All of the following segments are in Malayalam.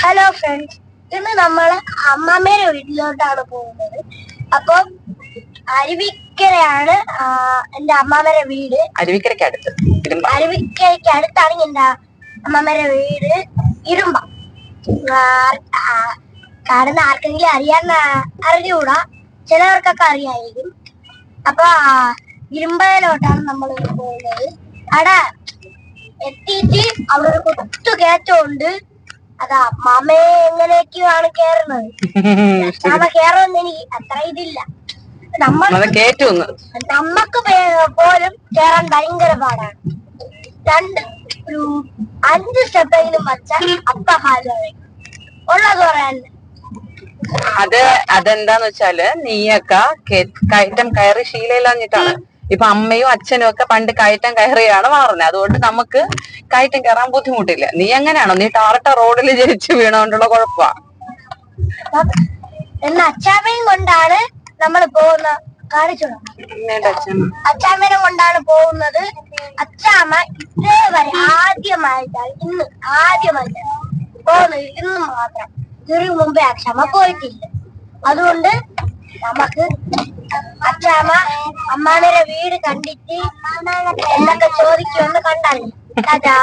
ഹലോ ഫ്രണ്ട്സ് ഇന്ന് നമ്മൾ അമ്മമ്മയുടെ വീട്ടിലോട്ടാണ് പോകുന്നത്. അപ്പൊ അരുവിക്കരയാണ് എന്റെ അമ്മമ്മയുടെ വീട്. അരുവിക്കരയ്ക്ക് അടുത്ത് ഇരുമ്പ. അരുവിക്കരയ്ക്ക് അടുത്താണ് എന്റെ അമ്മമ്മയുടെ വീട് ഇരുമ്പ. ആ, ആ, കാരണം ആർക്കെങ്കിലും അറിയാൻ അറിഞ്ഞുകൂടാ? ചിലവർക്കൊക്കെ അറിയായിരിക്കും. അപ്പൊ ഇരുമ്പയിലോട്ടാണ് നമ്മൾ പോകുന്നത്. അവിടെ എത്തിയിട്ട് അവിടെ ഒരു കൊത്തു കയറ്റമുണ്ട്. അതാ മാമയെ എങ്ങനെയൊക്കെയാണ് കേറുന്നത് മാമ കേറുമെന്ന് എനിക്ക് അത്ര ഇതില്ല. നമ്മൾ നമ്മക്ക് പോലും കേറാൻ ഭയങ്കര പാടാണ്. രണ്ട് ഒരു അഞ്ച് സ്റ്റെപ്പെങ്കിലും വച്ചാൽ അപ്പ കാൽ ഉള്ളത് പറയാൻ അത് അതെന്താന്ന് വെച്ചാൽ നീയൊക്കെ കയറ്റം കയറി ശീലയില്ലാഞ്ഞിട്ടാണ് ഇപ്പൊ അമ്മയും അച്ഛനും ഒക്കെ പണ്ട് കയറ്റം കയറിയാണ് മാറുന്നത്. അതുകൊണ്ട് നമുക്ക് കയറ്റം കയറാൻ ബുദ്ധിമുട്ടില്ല. നീ എങ്ങനെയാണോ? നീ ടാറട്ട റോഡിൽ ജനിച്ച് വീണോണ്ടുള്ള കുഴപ്പമാ എന്ന അച്ചാമ്മയും കൊണ്ടാണ് നമ്മൾ പോകുന്ന അച്ചാമ്മനെ കൊണ്ടാണ് പോകുന്നത്. അച്ചാമ്മ ഇതേവരെ ആദ്യമായിട്ടാണ് ഇന്ന് ആദ്യമായിട്ടാണ് പോകുന്നത്. ഇന്ന് മാത്രം. ഇതിനു മുമ്പേ ക്ഷമ പോയിട്ടില്ല. അതുകൊണ്ട് നമുക്ക് അച്ചാമ്മ അമ്മാനരെ വീട് കണ്ടിട്ട് എന്നൊക്കെ ചോദിക്കുമെന്ന് കണ്ടറിയാം അതാ.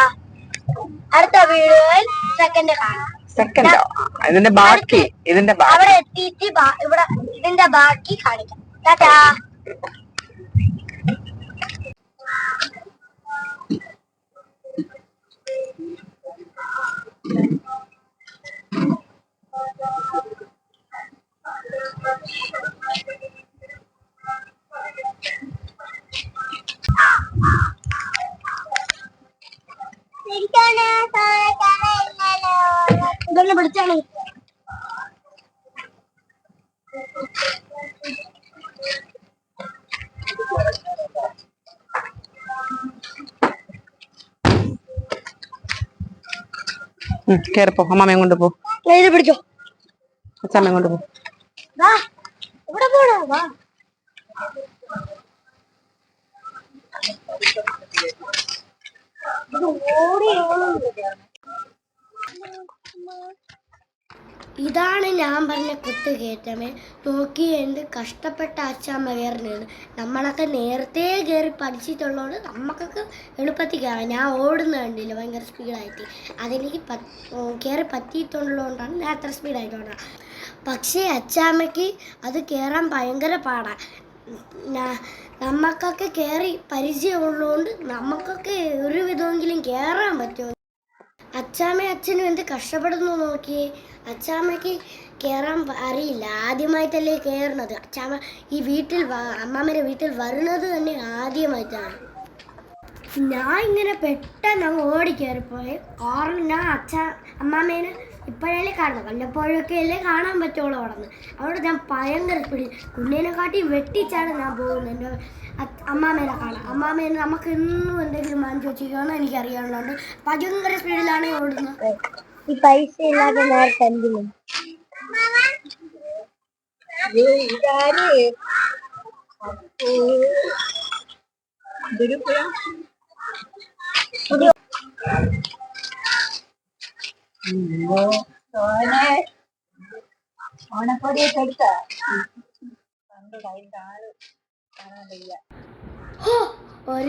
അടുത്ത വീടുകളിൽ സെക്കൻഡ് കാണാം. സെക്കൻഡോ ഇതിന്റെ ബാക്കി ഇതിന്റെ അവിടെ എത്തിയിട്ട് ഇവിടെ ഇതിന്റെ ബാക്കി കാണിക്കാം. ടാറ്റാ. ഉം, കേറിപ്പോ അമ്മമ്മയും കൊണ്ട് പോ. പിടിച്ചോ. അച്ഛമ്മയും കൊണ്ട് പോ. ഇവിടെ പോണോ വാ. ഓടി ഇതാണ് ഞാൻ പറഞ്ഞ കുത്ത് കയറ്റമേ. നോക്കി എന്ത് കഷ്ടപ്പെട്ട അച്ഛമ്മ കയറുന്നത്. നമ്മളൊക്കെ നേരത്തെ കയറി പഠിച്ചിട്ടുള്ളതുകൊണ്ട് നമുക്കൊക്കെ എളുപ്പത്തിൽ കയറാം. ഞാൻ ഓടുന്ന കണ്ടില്ല ഭയങ്കര സ്പീഡായിട്ട്. അതെനിക്ക് കയറി പറ്റിയിട്ടുള്ളതുകൊണ്ടാണ് ഞാൻ അത്ര സ്പീഡായിട്ടുള്ള പക്ഷേ അച്ചാമ്മയ്ക്ക് അത് കയറാൻ ഭയങ്കര പാടാണ് നമുക്കൊക്കെ കയറി പരിചയമുള്ളതുകൊണ്ട് നമുക്കൊക്കെ ഒരു വിധമെങ്കിലും കയറാൻ പറ്റുമോ? അച്ചാമ്മയും അച്ഛനും എന്ത് കഷ്ടപ്പെടുന്നു നോക്കിയേ. അച്ചാമ്മയ്ക്ക് കയറാൻ അറിയില്ല. ആദ്യമായിട്ടല്ലേ കയറുന്നത് അച്ചാമ്മ ഈ വീട്ടിൽ അമ്മാമ്മയുടെ വീട്ടിൽ വരുന്നത് തന്നെ ആദ്യമായിട്ടാണ്. ഞാൻ ഇങ്ങനെ പെട്ടെന്ന് അങ്ങ് ഓടി കയറിപ്പോയി കാറിൽ ഞാൻ അച്ഛ അമ്മാമ്മേനെ ഇപ്പോഴല്ലേ കാണുന്നത്? വല്ലപ്പോഴൊക്കെ അല്ലേ കാണാൻ പറ്റുള്ളൂ അവിടെ നിന്ന് അവിടെ ഞാൻ ഭയങ്കര പിടി കുഞ്ഞിനെ കാട്ടി വെട്ടിച്ചാണ് ഞാൻ പോകുന്നത്. എന്റെ അമ്മാമേനെ കാണാം കാണാൻ. അമ്മാമ്മേനെ നമുക്ക് ഇന്നും എന്തെങ്കിലും വാങ്ങിച്ചു എനിക്ക് അറിയാനുള്ളതുകൊണ്ട് ഭയങ്കര സ്പീഡിലാണ് ഓടുന്നത്. ഈ പൈസ ഇല്ലാതെ എന്തിനും? ഹോ,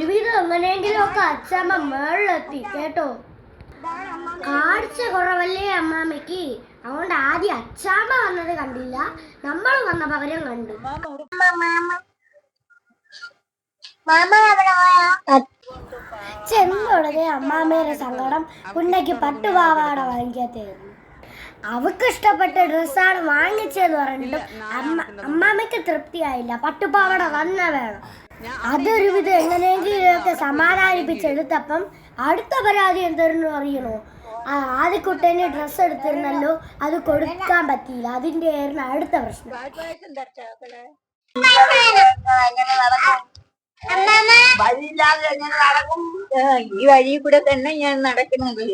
വീട് എങ്ങനെയെങ്കിലും ഒക്കെ അച്ഛമ്മ മേളിലെത്തി കേട്ടോ. കാഴ്ച കുറവല്ലേ അമ്മാമ്മയ്ക്ക്? അതുകൊണ്ട് ആദ്യം അച്ചാമ്മ വന്നത് കണ്ടില്ല. നമ്മൾ വന്ന പകരം കണ്ടു. ചെന്നോടനെ അമ്മാമ്മയുടെ സങ്കടം കുഞ്ഞയ്ക്ക് പട്ടുപാവാട വാങ്ങിക്കാത്തായിരുന്നു അവക്ക് ഇഷ്ടപ്പെട്ട ഡ്രസ്സാണ് വാങ്ങിച്ചതെന്ന് പറഞ്ഞിട്ടും അമ്മ അമ്മാമ്മയ്ക്ക് തൃപ്തിയായില്ല. പട്ടുപാവാട തന്നെ വേണം. അതൊരു വിധം എങ്ങനെയെങ്കിലുമൊക്കെ സമാധാനിപ്പിച്ചെടുത്തപ്പം അടുത്ത പരാതി എന്തെന്ന് അറിയണോ? ആ ആദ്യക്കുട്ടന് ഡ്രസ്സ് എടുത്തിരുന്നല്ലോ. അത് കൊടുക്കാൻ പറ്റിയില്ല. അതിന്റെ ആയിരുന്നു അടുത്ത പ്രശ്നം. വഴിയില്ലാതെ എങ്ങനെ നടക്കും? ഈ വഴി കൂടെ തന്നെ ഞാൻ നടക്കുന്നത്.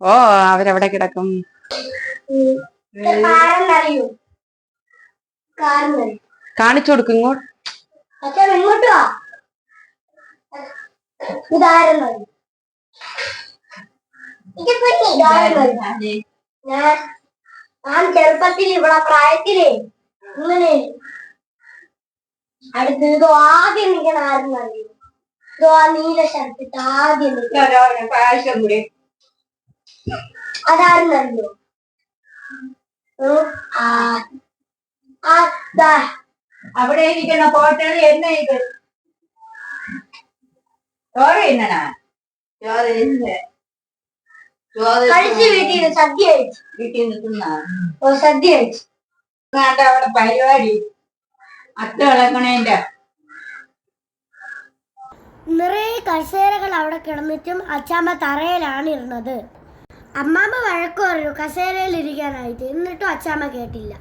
ഓ അവരെവിടെ കിടക്കും. കാരെന്നറിയോ കാണിച്ചു കൊടുക്കും ഇങ്ങോട്ട്. ഞാൻ ചെറുപ്പത്തിൽ ഇവിടെ പ്രായത്തിലേ ഇങ്ങനെ അടുത്ത് ഇതോ ആദ്യം നിൽക്കണ ആരെന്നറിയോ ഇതോ ആ നീല ഷർട്ടിട്ട് ആദ്യം നിൽക്കണ പായസം കൂടി. ആ അവിടെ ഇരിക്കുന്ന പോട്ടേ എന്നെ ഇത്? ചോറ് തിന്നണ? ചോറ് തിന്നെ. ചോറ് കഴിച്ച് വീട്ടിൽ നിന്ന് സദ്യ കഴിച്ചു. വീട്ടിൽ നിന്ന് തിന്നാ? ഓ സദ്യ കഴിച്ചു. കണ്ട അവിടെ പരിപാടി. അത്ത ഇളക്കണേന്റെ. നിറയെ കസേരകൾ അവിടെ കിടന്നിട്ടും അച്ചാമ്മ തറയിലാണ് ഇരുന്നത്. അമ്മാമ്മ വഴക്കു പറഞ്ഞു കസേരയിൽ ഇരിക്കാനായിട്ട്. എന്നിട്ടും അച്ചാമ്മ കേട്ടില്ല.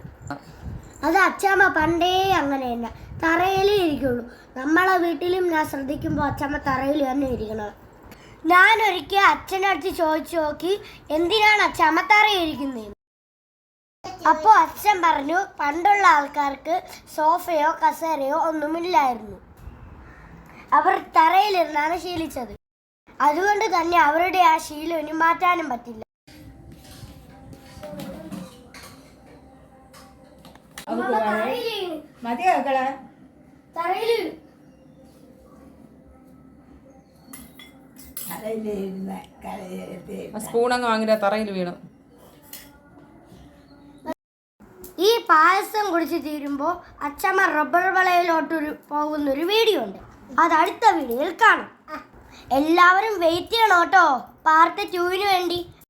അത് അച്ചമ്മ പണ്ടേ അങ്ങനെ തന്നെ. തറയിലേ ഇരിക്കുള്ളൂ. നമ്മളെ വീട്ടിലും ഞാൻ ശ്രദ്ധിക്കുമ്പോൾ അച്ചമ്മ തറയിൽ തന്നെ ഇരിക്കണം. ഞാൻ ഒരിക്കൽ അച്ഛനടുത്ത് ചോദിച്ചു നോക്കി എന്തിനാണ് അച്ചമ്മ തറയിരിക്കുന്നത് അപ്പോൾ അച്ഛൻ പറഞ്ഞു പണ്ടുള്ള ആൾക്കാർക്ക് സോഫയോ കസേരയോ ഒന്നുമില്ലായിരുന്നു. അവർ തറയിലിരുന്നാണ് ശീലിച്ചത്. അതുകൊണ്ട് തന്നെ അവരുടെ ആ ശീലം ഇനി മാറ്റാനും പറ്റില്ല. മതി മക്കളെ. സ്പൂണങ്ങ് കടയിൽ സ്പൂൺ അങ്ങ് വാങ്ങില്ല തറയിൽ വീണു. ഈ പായസം കുടിച്ച് തീരുമ്പോൾ അച്ഛമ്മ റബ്ബർ വളയിലോട്ട് പോകുന്ന ഒരു വീഡിയോ ഉണ്ട്. അത് അടുത്ത വീഡിയോയിൽ കാണാം. എല്ലാവരും വെയിറ്റ് ചെയ്യണം കേട്ടോ. പാർട്ട് ടൂവിന് വേണ്ടി.